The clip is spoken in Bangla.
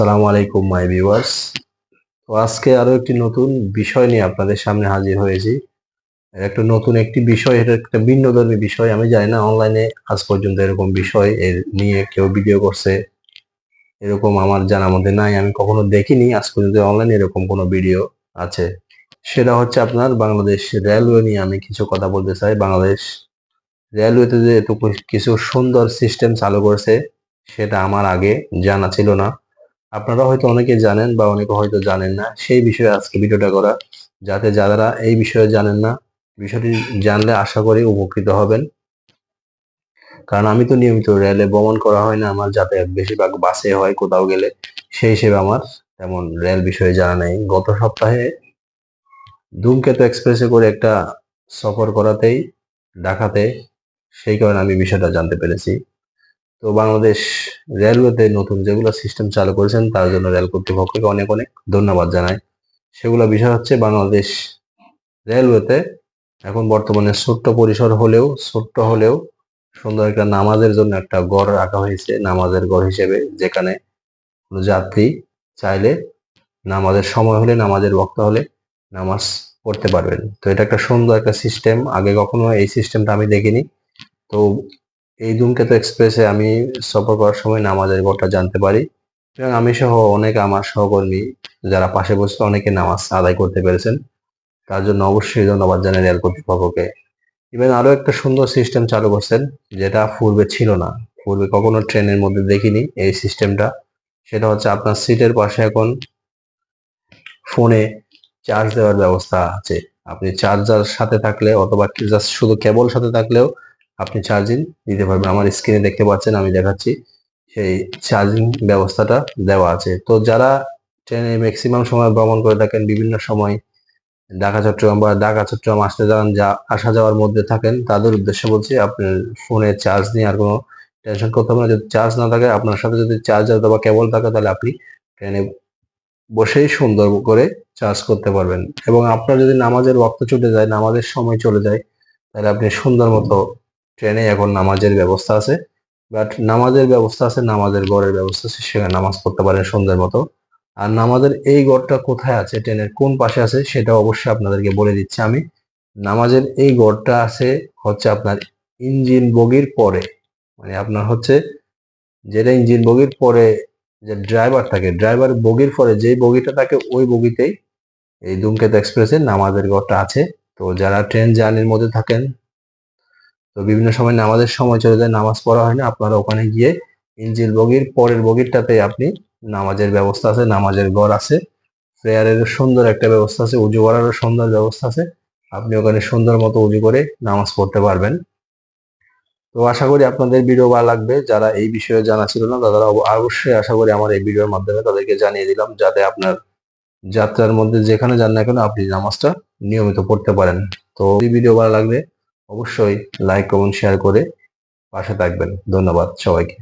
সালামু আলাইকুম, মাই ভিউয়ার্স। তো আজকে আরও একটি নতুন বিষয় নিয়ে আপনাদের সামনে হাজির হয়েছি। একটা নতুন একটি বিষয়, এটা একটা ভিন্ন ধর্মী বিষয়। আমি জানি না, অনলাইনে আজ পর্যন্ত এরকম বিষয় এর নিয়ে কেউ ভিডিও করছে। এরকম আমার জানার মধ্যে নাই, আমি কখনো দেখিনি। আজ পর্যন্ত অনলাইনে এরকম কোনো ভিডিও আছে। সেটা হচ্ছে আপনার বাংলাদেশ রেলওয়ে নিয়ে আমি কিছু কথা বলতে চাই। বাংলাদেশ রেলওয়েতে যে এত কিছু সুন্দর সিস্টেম চালু করছে, সেটা আমার আগে জানা ছিল না। আপনারা হয়তো অনেকে জানেন বা অনেকে হয়তো জানেন না সেই বিষয়ে আজকে ভিডিওটা করা। যাতে যারা এই বিষয়ে জানেন না, বিষয়টি জানলে আশা করি উপকৃত হবেন। কারণ আমি তো নিয়মিত রেলে ভ্রমণ করা হয় না আমার যাতায়াত বেশিরভাগ বাসে হয় কোথাও গেলে। সেই হিসেবে আমার তেমন রেল বিষয়ে জানা নেই। গত সপ্তাহে ধূমকেতু এক্সপ্রেসে করে একটা সফর করাতেই, ঢাকাতে, সেই কারণে আমি বিষয়টা জানতে পেরেছি। তো বাংলাদেশ রেলওয়েতে নতুন যেগুলো সিস্টেম চালু করেছেন, তার জন্য রেল কর্তৃপক্ষকে অনেক অনেক ধন্যবাদ জানাই। সেগুলো বিষয় হচ্ছে বাংলাদেশ রেলওয়েতে এখন বর্তমানে ছোট্ট পরিসর হলেও, ছোট্ট হলেও সুন্দর একটা নামাজের জন্য একটা গড় রাখা হয়েছে, নামাজের গড় হিসেবে, যেখানে কোনো যাত্রী চাইলে নামাজের সময় হলে, নামাজের বক্ত হলে নামাজ পড়তে পারবেন। তো এটা একটা সুন্দর একটা সিস্টেম আগে কখনো এই সিস্টেমটা আমি দেখিনি। তো এই ধূমকেতু এক্সপ্রেসে আমি সফর করার সময় নামাজের গড়টা জানতে পারি। এবং আমি সহ অনেক আমার সহকর্মী যারা পাশে বসে অনেকে নামাজ আদায় করতে পেরেছেন, তার জন্য অবশ্যই ধন্যবাদ জানাই রেল কর্তৃপক্ষকে। ইভেন আরও একটা সুন্দর সিস্টেম চালু করছেন, যেটা পূর্বে ছিল না। পূর্বে কখনো ট্রেনের মধ্যে দেখিনি এই সিস্টেমটা সেটা হচ্ছে আপনার সিটের পাশে এখন ফোনে চার্জ দেওয়ার ব্যবস্থা আছে। আপনি চার্জার সাথে থাকলে অথবা জাস্ট শুধু কেবল সাথে থাকলেও আপনি চার্জিং দিতে পারবেন। আমার স্ক্রিনে দেখতে পাচ্ছেন, আমি দেখাচ্ছি। সেই চার্জিং ব্যবস্থাটা দেওয়া আছে। তো যারা ট্রেনে ম্যাক্সিমাম সময় ভ্রমণ করে থাকেন, বিভিন্ন সময় ঢাকা, চট্টগ্রাম বা ঢাকা, চট্টগ্রাম আসতে যান, যা আসা যাওয়ার মধ্যে থাকেন, তাদের উদ্দেশ্যে বলছি আপনার ফোনে চার্জ নিয়ে আর কোনো টেনশন করতে হবে না। যদি চার্জ না থাকে, আপনার সাথে যদি চার্জার বা কেবল থাকে, তাহলে আপনি ট্রেনে বসেই সুন্দর করে চার্জ করতে পারবেন। এবং আপনার যদি নামাজের রক্ত চলে যায়, নামাজের সময় চলে যায়, তাহলে আপনি সুন্দর মতো ট্রেনে এখন নামাজের ব্যবস্থা আছে বাট নামাজের ব্যবস্থা আছে, নামাজের গড়ের ব্যবস্থা আছে, সেখানে নামাজ পড়তে পারেন সুন্দর মতো। আর নামাজের এই গড়টা কোথায় আছে, ট্রেনের কোন পাশে আছে সেটা অবশ্যই আপনাদেরকে বলে দিচ্ছি আমি। নামাজের এই গড়টা আছে হচ্ছে আপনার ইঞ্জিন বগির পরে মানে আপনার হচ্ছে যেটা ইঞ্জিন বগির পরে যে ড্রাইভার থাকে ড্রাইভার বগির পরে যেই বগিটা থাকে, ওই বগিতেই এই ধূমকেতু এক্সপ্রেসের নামাজের গড়টা আছে। তো যারা ট্রেন জার্নির মধ্যে থাকেন তো বিভিন্ন সময় নামাজের সময় চলে যায়, নামাজ পড়া হয় না। আপনারা ওখানে গিয়ে ইঞ্জিল বগির, পরের বগিরটাতে আপনি নামাজের ব্যবস্থা আছে, নামাজের ঘর আছে। প্রেয়ারের সুন্দর একটা ব্যবস্থা আছে, উজু করারও সুন্দর ব্যবস্থা আছে। আপনি ওখানে সুন্দর মতো উজু করে নামাজ পড়তে পারবেন। তো আশা করি আপনাদের ভিডিও ভালো লাগবে। যারা এই বিষয়ে জানা ছিল না, তারা অবশ্যই আশা করি আমার এই ভিডিওর মাধ্যমে তাদেরকে জানিয়ে দিলাম, যাতে আপনার যাত্রার মধ্যে যেখানে যান না কেন, আপনি নামাজটা নিয়মিত পড়তে পারেন। তো এই ভিডিও ভালো লাগলে অবশ্যই লাইক কমেন্ট শেয়ার করে পাশে থাকবেন। ধন্যবাদ সবাইকে।